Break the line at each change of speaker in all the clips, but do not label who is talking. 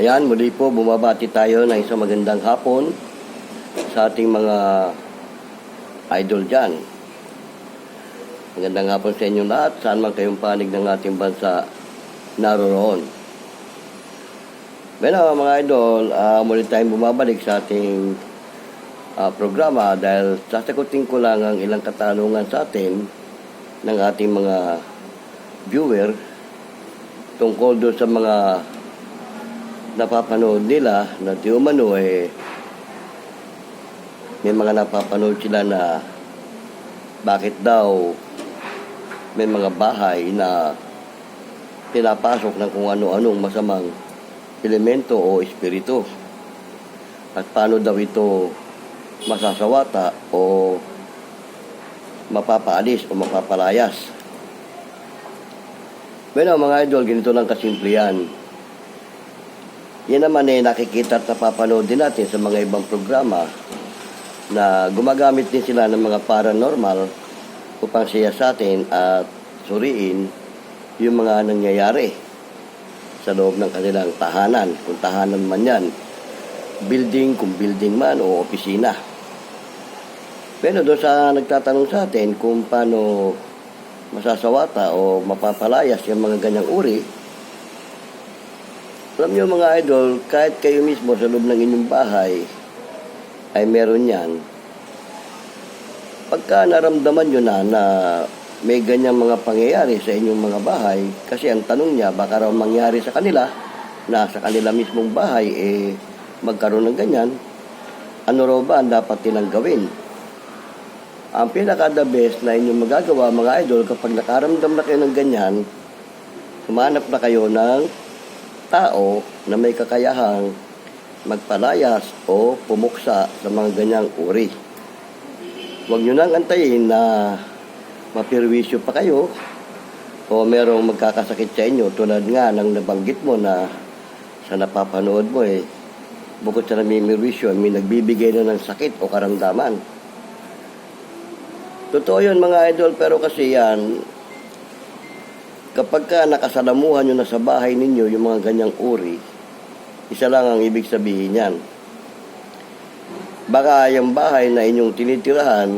Ayan, muli po bumabati tayo ng isang magandang hapon sa ating mga idol dyan. Magandang hapon sa inyo lahat, saan man kayong panig ng ating bansa naroroon. Bueno, mga idol, ah, muli tayong bumabalik sa ating ah, programa dahil sasagutin ko lang ang ilang katanungan sa atin ng ating mga viewer tungkol doon sa mga napapanood nila na di umano eh may mga napapanood sila na bakit daw may mga bahay na pinapasok ng kung ano-anong masamang elemento o espiritu at paano daw ito masasawata o mapapaalis o mapapalayas. Bueno, mga idol, ganito lang kasimple yan. Yan naman eh nakikita at napapanood din natin sa mga ibang programa na gumagamit din sila ng mga paranormal upang siya sa atin at suriin yung mga nangyayari sa loob ng kanilang tahanan. Kung tahanan man yan, building, kung building man o opisina. Pero doon sa nagtatanong sa atin kung paano masasawata o mapapalayas yung mga ganyang uri, alam niyo mga idol, kahit kayo mismo sa loob ng inyong bahay ay meron yan, pagka naramdaman nyo na na may ganyang mga pangyayari sa inyong mga bahay, kasi ang tanong niya, baka raw mangyari sa kanila, na sa kanila mismong bahay, eh, magkaroon ng ganyan, ano raw ba ang dapat nilang gawin? Ang pinaka-the best na inyong magagawa, mga idol, kapag nakaramdam na kayo ng ganyan, humanap na kayo ng tao na may kakayahang magpalayas o pumuksa sa mga ganyang uri. Huwag nyo nang antayin na mapirwisyo pa kayo o merong magkakasakit sa inyo tulad nga ng nabanggit mo na sa napapanood mo eh bukod sa namimirwisyo may nagbibigay na ng sakit o karamdaman. Totoo yun mga idol pero kasi yan kapag ka nakasalamuhan nyo na sa bahay ninyo yung mga ganyang uri, isa lang ang ibig sabihin yan. Baka yung bahay na inyong tinitirahan,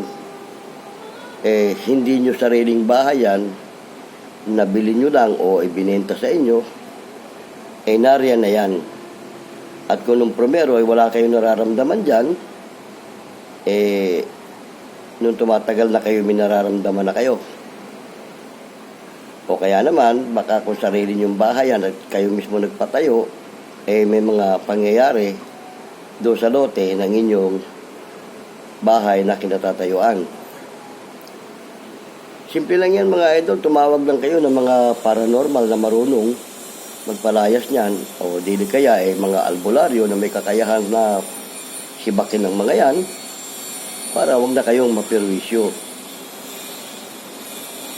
eh, hindi nyo sariling bahay yan, nabili nyo lang o ibinenta sa inyo, eh, nariyan na yan. At kung nung primero ay wala kayong nararamdaman dyan, eh, nung tumatagal na kayo, may nararamdaman na kayo. O kaya naman, baka kung sarili nyong bahay yan at kayo mismo nagpatayo, eh may mga pangyayari doon sa lote ng inyong bahay na kinatatayuan. Simple lang yan mga idol, tumawag lang kayo ng mga paranormal na marunong magpalayas niyan o dili kaya eh mga albularyo na may kakayahan na sibakin ng mga yan para wag na kayong mapirwisyo.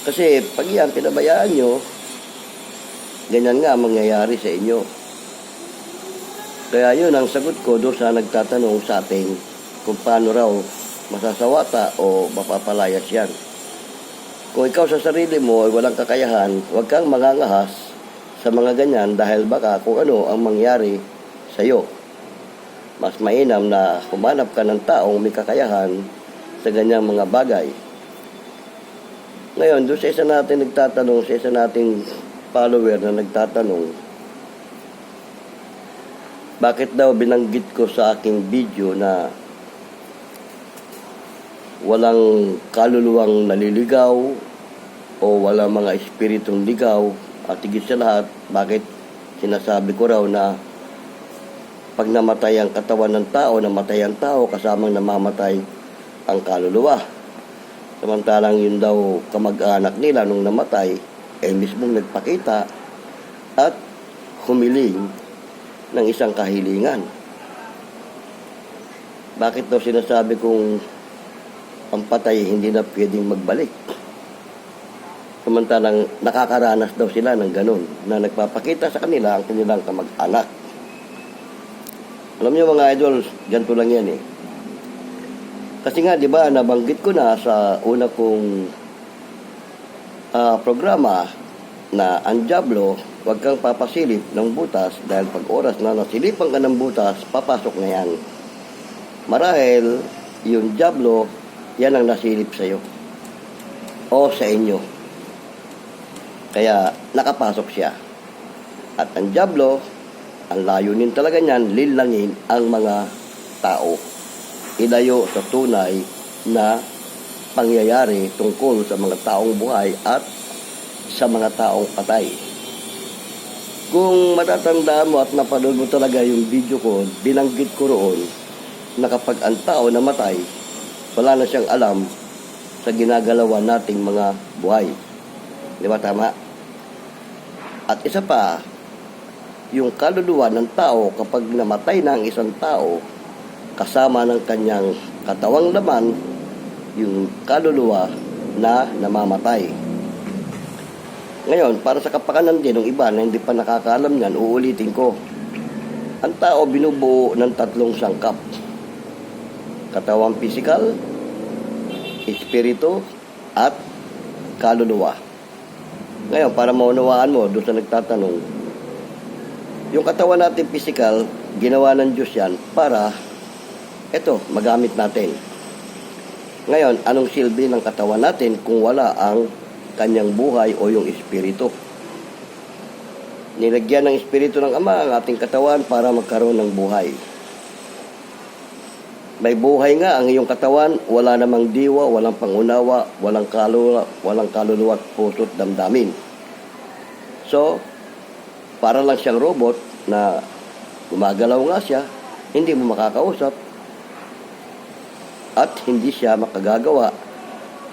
Kasi pag yan, pinabayaan nyo, ganyan nga ang mangyayari sa inyo. Kaya yun ang sagot ko doon sa nagtatanong sa atin kung paano raw masasawata o mapapalayas yan. Kung ikaw sa sarili mo ay walang kakayahan, huwag kang mangangahas sa mga ganyan dahil baka kung ano ang mangyari sa iyo. Mas mainam na humanap ka ng taong may kakayahan sa ganyang mga bagay. Ngayon, doon sa isa natin nagtatanong, sa isa nating follower na nagtatanong, bakit daw binanggit ko sa aking video na walang kaluluwang naliligaw o walang mga espiritong ligaw at higit sa lahat, bakit sinasabi ko raw na pag namatay ang katawan ng tao, namatay ang tao, kasamang namamatay ang kaluluwa. Samantalang yun daw kamag-anak nila nung namatay, eh mismong nagpakita at humiling ng isang kahilingan. Bakit daw sinasabi kong ang patay hindi na pwedeng magbalik? Samantalang nakakaranas daw sila ng ganun na nagpapakita sa kanila ang kanilang kamag-anak. Alam niyo mga idol, ganito lang yan eh. Kasi nga, di ba, nabanggit ko na sa una kong ah, programa na ang Diablo, huwag kang papasilip ng butas dahil pag oras na nasilipan ka ng butas, papasok na yan. Marahil, yung Diablo, yan ang nasilip sa iyo. O sa inyo. Kaya, nakapasok siya. At ang Diablo, ang layunin talaga niyan, lilangin ang mga tao. Ilayo sa tunay na pangyayari tungkol sa mga taong buhay at sa mga taong patay. Kung matatandaan mo at napanood mo talaga yung video ko, binanggit ko roon na kapag ang tao namatay, wala na siyang alam sa ginagalawan nating mga buhay. Di ba tama? At isa pa, yung kaluluwa ng tao kapag namatay na ang isang tao, kasama ng kanyang katawang laman, yung kaluluwa na namamatay. Ngayon, para sa kapakanan din ng iba na hindi pa nakakaalam niyan, uulitin ko. Ang tao binubuo ng tatlong sangkap. Katawang pisikal, espiritu, at kaluluwa. Ngayon, para maunawaan mo, doon sa nagtatanong, yung katawan natin pisikal, ginawa ng Diyos yan para, eto, magamit natin. Ngayon, anong silbi ng katawan natin kung wala ang kanyang buhay o yung espiritu? Nilagyan ng espiritu ng Ama ang ating katawan para magkaroon ng buhay. May buhay nga ang iyong katawan, wala namang diwa, walang pangunawa, walang kaluluwa, walang kaluluwa at puso't damdamin. So, para lang siyang robot na gumagalaw nga siya, hindi mo makakausap, at hindi siya makagagawa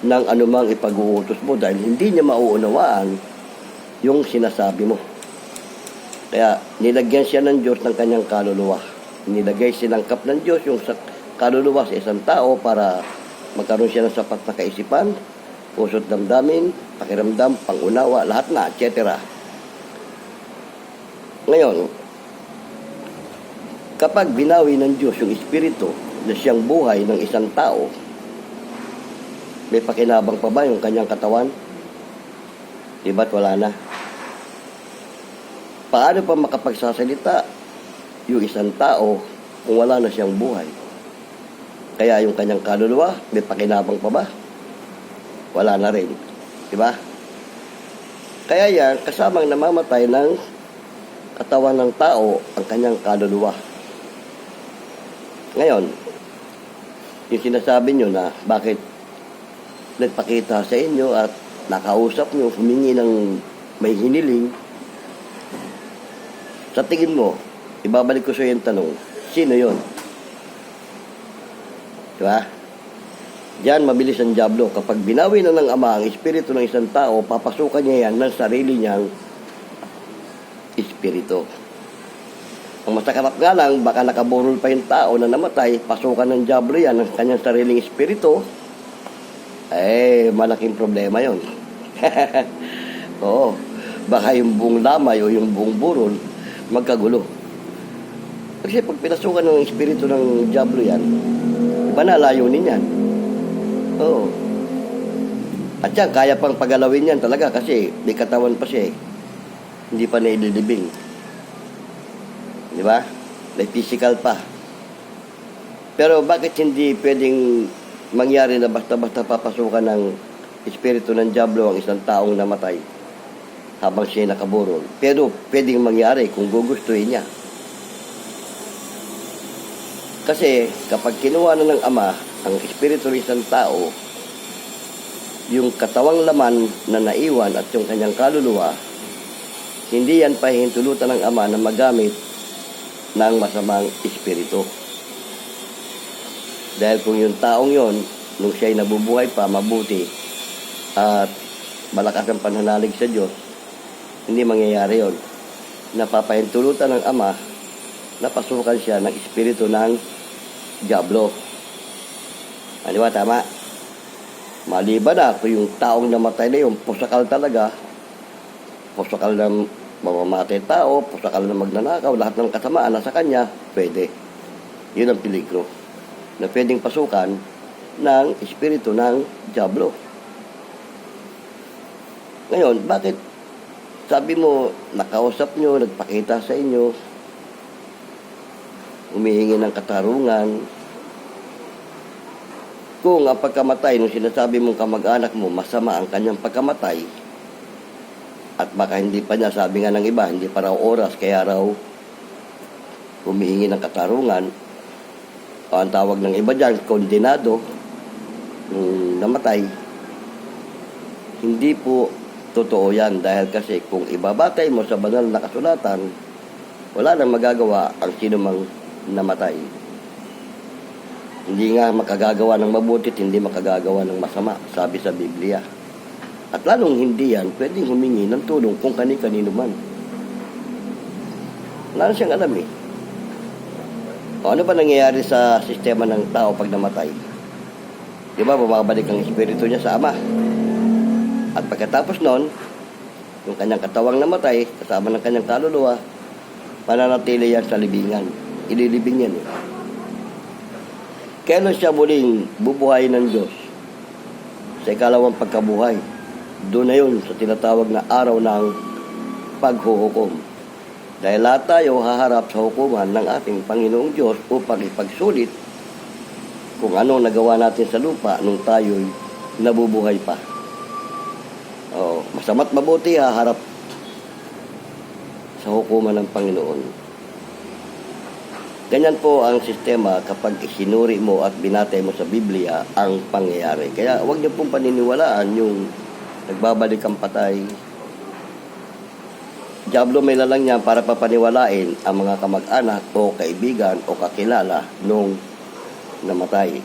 ng anumang ipag-uutos mo dahil hindi niya mauunawaan yung sinasabi mo. Kaya nilagyan siya ng Diyos ng kanyang kaluluwa. Nilagay sinangkap ng Diyos yung sa kaluluwa sa isang tao para magkaroon siya ng sapat na kaisipan, puso't damdamin, pakiramdam, pangunawa, lahat na, etc. Ngayon, kapag binawi ng Diyos yung Espiritu na siyang buhay ng isang tao, may pakinabang pa ba yung kanyang katawan? Di ba't wala na? Paano pa makapagsasalita yung isang tao kung wala na siyang buhay? Kaya yung kanyang kaluluwa, may pakinabang pa ba? Wala na rin. Di ba? Kaya yan, kasamang namamatay ng katawan ng tao ang kanyang kaluluwa. Ngayon, yung sinasabi nyo na bakit nagpakita sa inyo at nakausap nyo, humingi ng may hiniling, sa tingin mo, ibabalik ko sa yung tanong, sino yon? Diba? Diyan, mabilis ang Diablo. Kapag binawi na ng Ama ang espiritu ng isang tao, papasukan niya yan ng sarili niyang espiritu. Ang masakarap nga lang, baka nakaburol pa yung tao na namatay, pasukan ng Diablo yan ng kanyang sariling espiritu, eh, malaking problema yon. Oo. Baka yung buong lamay o yung buong burol, magkagulo. Kasi pag pinasukan ng espiritu ng Diablo yan, iba na layunin yan. Oo. At yan, kaya pang pagalawin yan talaga kasi may katawan pa siya eh. Hindi pa naililibing. Di ba? May physical pa. Pero bakit hindi pwedeng mangyari na basta-basta papasukan ng espiritu ng Diablo ang isang taong namatay habang siya nakaburol? Pero pwedeng mangyari kung gugustuhin niya. Kasi kapag kinuha na ng Ama ang espiritu ng isang tao, yung katawang laman na naiwan at yung kanyang kaluluwa, hindi yan pahihintulutan ng Ama na magamit ng masamang espiritu. Dahil kung yung taong yon, nung siya'y nabubuhay pa, mabuti, at malakas ang pananalig sa Diyos, hindi mangyayari yon. Napapahintulutan ng Ama na pasukan siya ng espiritu ng Diablo. Ano ba, tama? Maliban na kung yung taong namatay na yun, pusakal talaga, pusakal na mamamatay tao, pusakal na magnanakaw, lahat ng kasamaan nasa kanya, pwede. Yun ang peligro. Na pwedeng pasukan ng espiritu ng Diablo. Ngayon, bakit sabi mo, nakausap nyo, nagpakita sa inyo, humihingi ng katarungan. Kung ang pagkamatay, nung sinasabi mong kamag-anak mo, masama ang kanyang pagkamatay, at baka hindi pa niya, sabi nga ng iba, hindi pa raw oras, kaya raw humihingi ng katarungan, o ang tawag ng iba dyan, kondenado, nung namatay, hindi po totoo yan dahil kasi kung ibabatay mo sa banal na kasulatan, wala nang magagawa ang sino mang namatay. Hindi nga makagagawa ng mabuti hindi makagagawa ng masama, sabi sa Biblia. At lalong hindi yan, pwedeng humingi ng tulong kung kani-kanino man. Wala siyang alam eh. O ano ba nangyayari sa sistema ng tao pag namatay? Di ba, bumabalik ang espiritu niya sa Ama. At pagkatapos noon, yung kanyang katawang namatay, kasama ng kanyang kaluluwa, mananatili yan sa libingan. Ililibing yan eh. Kailan siya muling bubuhay ng Diyos? Sa ikalawang pagkabuhay. Doon na yun sa tinatawag na araw ng paghuhukom. Dahil lahat tayo haharap sa hukuman ng ating Panginoong Diyos upang ipagsulit kung ano nagawa natin sa lupa nung tayo'y nabubuhay pa. Oh, masama't mabuti haharap sa hukuman ng Panginoon. Ganyan po ang sistema kapag isinuri mo at binatay mo sa Biblia ang pangyayari. Kaya huwag niyo pong paniniwalaan yung nagbabalik ang patay. Diablo may lalang niya para papaniwalain ang mga kamag-anak o kaibigan o kakilala nung namatay.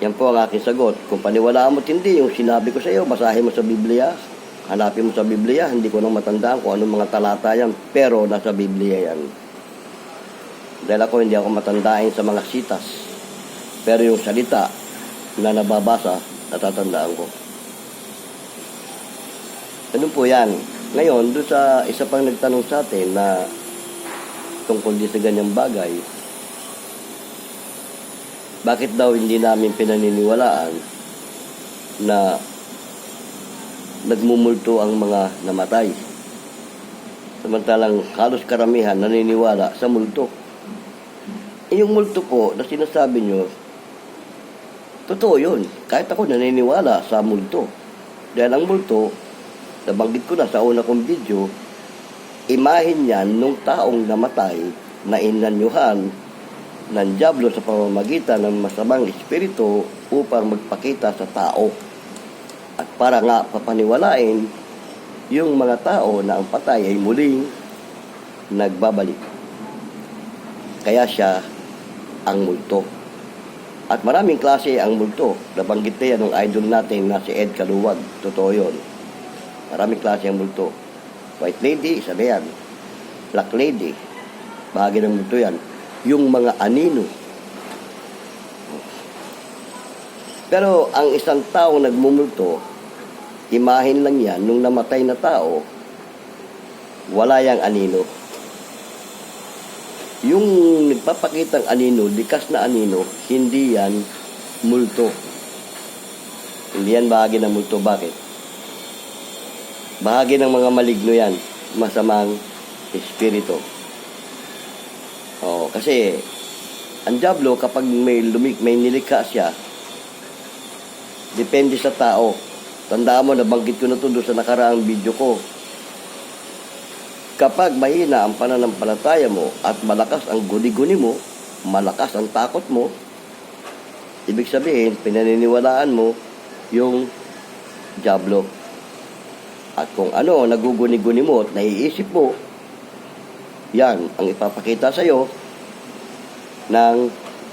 Yan po ang aking sagot. Kung paniwalaan mo hindi, yung sinabi ko sa iyo, basahin mo sa Biblia, hanapin mo sa Biblia, hindi ko nang matandaan kung anong mga talata yan, pero nasa Biblia yan. Dahil ako hindi ako matandain sa mga sitas. Pero yung salita na nababasa, natatandaan ko. Ganun po yan. Ngayon, doon sa isa pang nagtanong sa atin na tungkol din sa ganyang bagay, bakit daw hindi namin pinaniniwalaan na nagmumulto ang mga namatay? Samantalang halos karamihan naniniwala sa multo. Eh, yung multo po na sinasabi nyo, totoo yun. Kahit ako naniniwala sa multo. Dahil ang multo, nabanggit ko na sa una kong video, imahin yan nung taong namatay na inanyuhan ng Diablo sa pamamagitan ng masamang espiritu upang magpakita sa tao. At para nga papaniwalain yung mga tao na ang patay ay muling nagbabalik. Kaya siya ang multo. At maraming klase ang multo. Nabanggit na yan ng idol natin na si Ed Kaluwag. Totoo yun. Maraming klase ang multo. White lady, isa yan. Black lady, bahagi ng multo yan yung mga anino. Pero ang isang tao nagmumulto, imahin lang yan nung namatay na tao, wala yang anino. Yung nagpapakitang anino, likas na anino, hindi yan multo. Hindi yan bahagi ng multo. Bakit? Bahagi ng mga maligno yan, masamang espiritu. Oh, kasi ang Diablo kapag may lumik may nilikha siya depende sa tao. Tandaan mo nabanggit ko na to doon sa nakaraang video ko. Kapag mahina ang pananampalataya mo at malakas ang guni-guni mo, malakas ang takot mo, ibig sabihin, pinaniniwalaan mo yung Diablo. At kung ano, naguguni-guni mo at naiisip mo, yan ang ipapakita sa iyo ng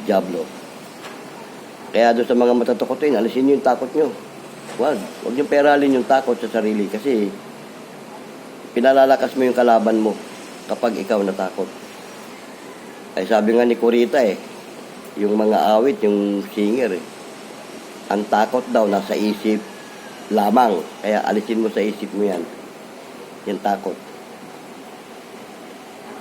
Diablo. Kaya doon sa mga matatakotin, alisin niyo yung takot niyo. Huwag. Huwag niyo peralin yung takot sa sarili kasi pinalalakas mo yung kalaban mo kapag ikaw natakot. Ay sabi nga ni Corita eh, yung mga awit, yung singer eh, ang takot daw nasa isip lamang. Kaya alisin mo sa isip mo yan. Yung takot.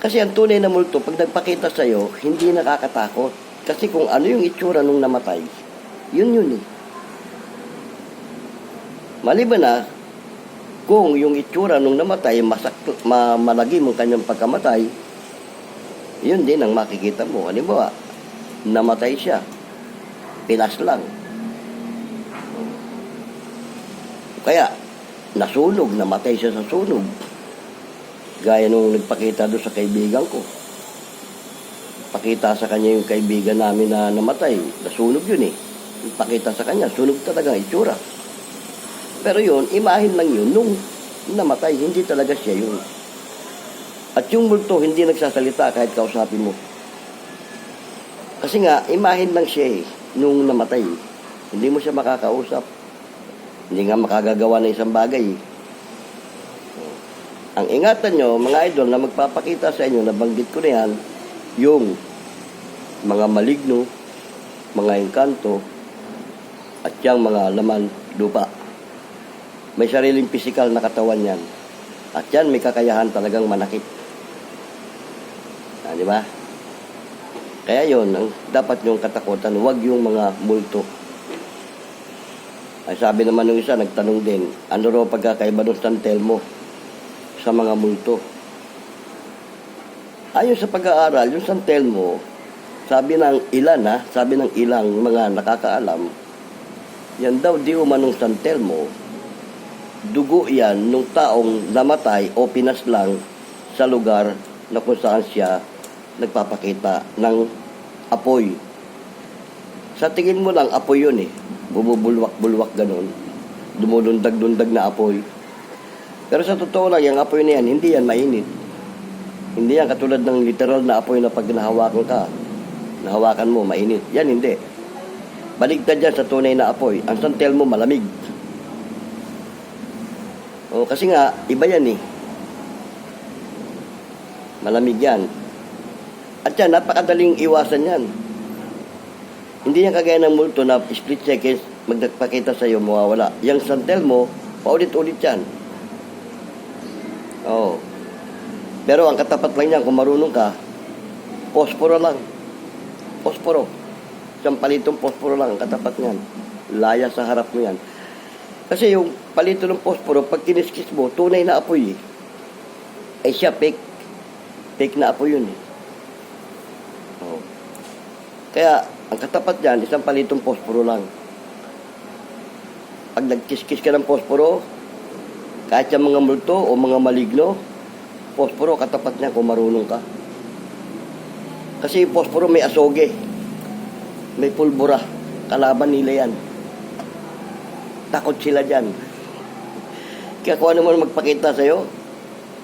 Kasi ang tunay na multo, pag nagpakita sa'yo, hindi nakakatakot. Kasi kung ano yung itsura nung namatay, yun yun eh. Maliban na, kung yung itsura nung namatay, masak, ma, malagim ang kanyang pagkamatay, yun din ang makikita mo. Halimbawa, namatay siya. Pinas lang. Kaya, nasunog, namatay siya sa sunog. Gaya nung nagpakita doon sa kaibigan ko. Pakita sa kanya yung kaibigan namin na namatay. Nasunog yun eh. Pakita sa kanya, sunog talaga itsura. Pero yun, imahin lang yun nung namatay. Hindi talaga siya yun. At yung multo, hindi nagsasalita kahit kausapin mo. Kasi nga, imahin lang siya eh, nung namatay. Hindi mo siya makakausap. Hindi nga makagagawa ng isang bagay. Ang ingatan nyo, mga idol, na magpapakita sa inyo, nabanggit ko na yan, yung mga maligno, mga engkanto, at yung mga laman lupa. May sariling pisikal na katawan yan. At yan, may kakayahan talagang manakit. Ah, di ba? Kaya yon ang dapat yung katakutan, huwag yung mga multo. Ay sabi naman ng isa, nagtanong din, ano raw pagkakaiba ng San Telmo sa mga multo? Ayon sa pag-aaral, yung San Telmo, sabi ng ilan ha, sabi ng ilang mga nakakaalam, yan daw di umanong San Telmo, dugo yan nung taong namatay o pinaslang sa lugar na kung saan siya nagpapakita ng apoy. Sa tingin mo lang, apoy yun eh. Bumubulwak-bulwak ganun. Dumudundag-dundag na apoy. Pero sa totoo lang, yung apoy na yan, hindi yan mainit. Hindi yan katulad ng literal na apoy na pag nahawakan ka, nahawakan mo, mainit. Yan hindi. Baligtad yan sa tunay na apoy. Ang santel mo malamig. O, kasi nga, iba yan eh. Malamig yan. At yan, napakadaling iwasan yan. Hindi yan kagaya ng multo na split seconds, magpakita sa'yo, mawawala. Yung santel mo, paulit-ulit yan. Oo. Pero ang katapat lang niyan, kung marunong ka, posporo lang. Posporo. Isang palitong posporo lang ang katapat niyan. Laya sa harap mo yan. Kasi yung palito ng posporo, pag kiniskis mo, tunay na apoy eh. Eh siya, fake. Fake na apoy yun eh. Oo. Kaya, ang katapat niyan, isang palitong posporo lang. Pag nagkiskis ka ng posporo, kahit yung mga multo o mga maligno, posporo katapat niya kung marunong ka. Kasi yung posporo may asoge. May pulbura. Kalaban nila yan. Takot sila dyan. Kaya kung ano man magpakita sa'yo,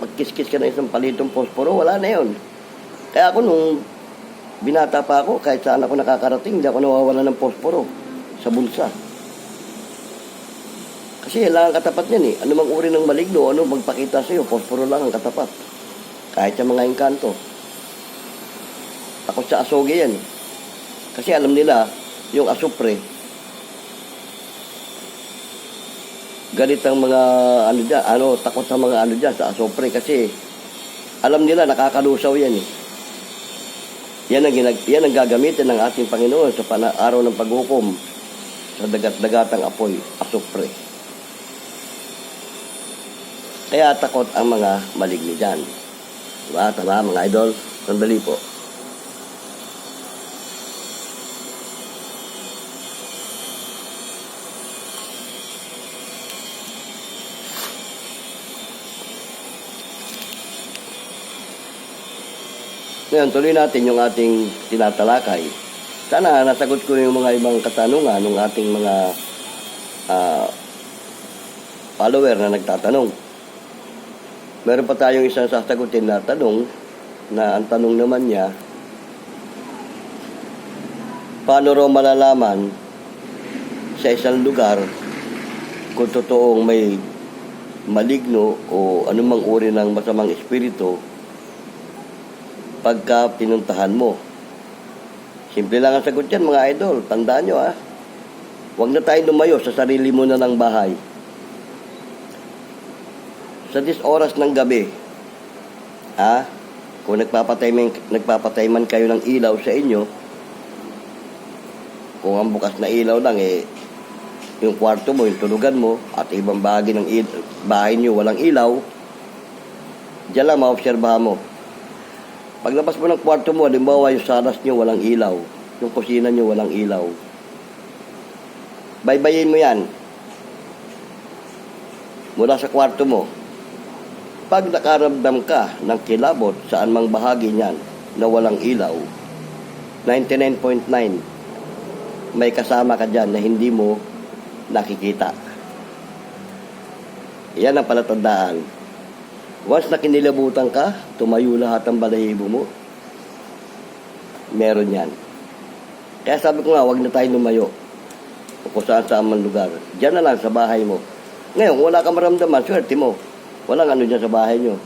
magkiskis ka ng isang palitong posporo, wala na yun. Kaya ako nung binata pa ako, kahit saan ako nakakarating, hindi ako nawawala ng posporo sa bulsa. Kasi kailangan katapat niyan eh. Ano mang uri ng maligno, ano magpakita sa'yo, posporo lang ang katapat. Kahit sa mga engkanto. Takot sa asoge yan eh. Kasi alam nila, yung asupre, galit ang mga ano dyan, ano, takot sa mga ano dyan, sa asupre kasi alam nila nakakalusaw yan eh. Yan ang, ginag, yan ang gagamitin ng ating Panginoon sa pana, araw ng paghukom sa dagat-dagatang apoy, asupre. Kaya takot ang mga maligni dyan. Diba? Tama mga idol? Sandali po. Ngayon, tuloy natin yung ating tinatalakay. Sana nasagot ko yung mga ibang katanungan ng ating mga ah, follower na nagtatanong. Meron pa tayong isang sasagutin na tanong na ang tanong naman niya, paano raw malalaman sa isang lugar kung totoong may maligno o anumang uri ng masamang espiritu pagka pinuntahan mo. Simple lang ang sagot yan mga idol. Tandaan nyo ha. Huwag na tayo lumayo sa sarili mo na ng bahay. Sa dis oras ng gabi, ha? Kung nagpapatay man, nagpapatay man kayo ng ilaw sa inyo, kung ang bukas na ilaw lang eh, yung kwarto mo, yung tulugan mo, at ibang bahagi ng il- bahay nyo walang ilaw, diyan lang maobserbahan mo. Paglabas mo ng kwarto mo, halimbawa yung salas nyo walang ilaw, yung kusina nyo walang ilaw. Baybayin mo yan. Mula sa kwarto mo. Pag nakaramdam ka ng kilabot saan mang bahagi niyan na walang ilaw, 99.9, may kasama ka dyan na hindi mo nakikita. Yan ang palatandaan. Once na kinilabutan ka, tumayo lahat ng balahibo mo. Meron yan. Kaya sabi ko nga, huwag na tayo lumayo. O kung saan saan man lugar. Diyan na lang sa bahay mo. Ngayon, wala ka maramdaman, swerte mo. Walang ano dyan sa bahay nyo.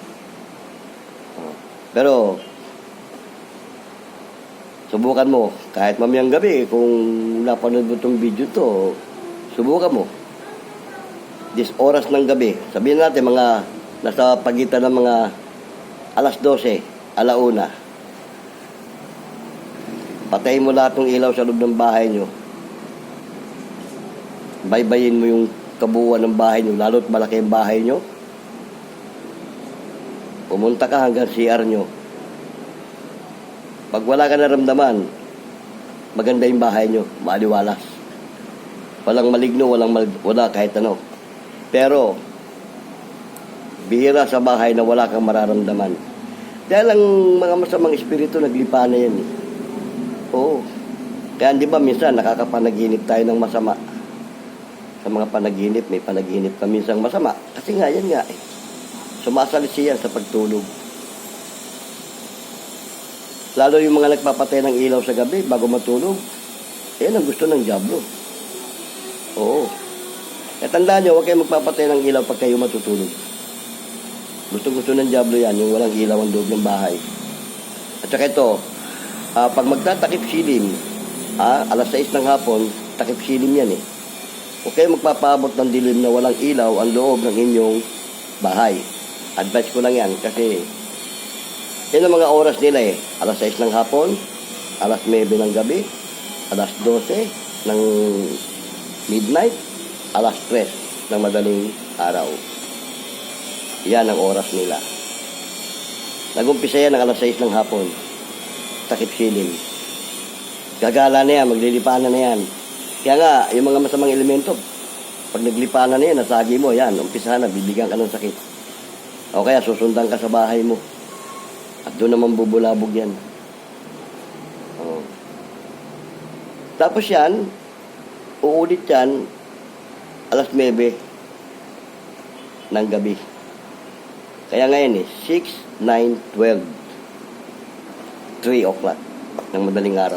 Pero, subukan mo. Kahit mamayang gabi, kung napanood mo itong video to, subukan mo. This oras ng gabi, sabihin natin mga nasa pagitan ng mga alas 12, alauna. Patayin mo lahat ng ilaw sa loob ng bahay nyo. Baybayin mo yung kabuuan ng bahay nyo, lalo't malaki ang bahay nyo. Pumunta ka hanggang CR nyo. Pag wala ka naramdaman, maganda yung bahay nyo, maaliwalas. Walang maligno, walang mal- wala kahit ano. Pero, bihira sa bahay na wala kang mararamdaman. Dahil ang mga masamang espiritu naglipa na yan eh. Oo. Kaya di ba minsan nakakapanaginip tayo ng masama. Sa mga panaginip, may panaginip ka minsan masama. Kasi nga, yan nga eh. Sumasalisi yan sa pagtulog. Lalo yung mga nagpapatay ng ilaw sa gabi bago matulog. Yan ang gusto ng Diablo. Oo. Kaya tandaan nyo, huwag kayo magpapatay ng ilaw pag kayo matutulog. Gusto-gusto ng Diablo yan, yung walang ilaw ang loob ng bahay. At saka ito, ah, pag magtatakip silim, ah, alas 6 ng hapon, takip silim yan eh. Huwag kayo magpapaabot ng dilim na walang ilaw ang loob ng inyong bahay. Advice ko lang yan kasi yan ang mga oras nila eh. Alas 6 ng hapon, alas 9 ng gabi, alas 12 ng midnight, alas 3 ng madaling araw. Yan ang oras nila. Nagumpisa yan ng alas 6 ng hapon. Takip silim. Gagala na yan, maglilipanan na yan. Kaya nga, yung mga masamang elemento, pag naglipanan na yan, nasagi mo, yan, umpisa na, bibigyan ka ng sakit. O kaya susundan ka sa bahay mo. At doon naman bubulabog yan. O. Tapos yan, uulit yan, alas 9 ng gabi. Kaya ngayon eh, 6, 9, 12, 3 o'clock ng madaling araw.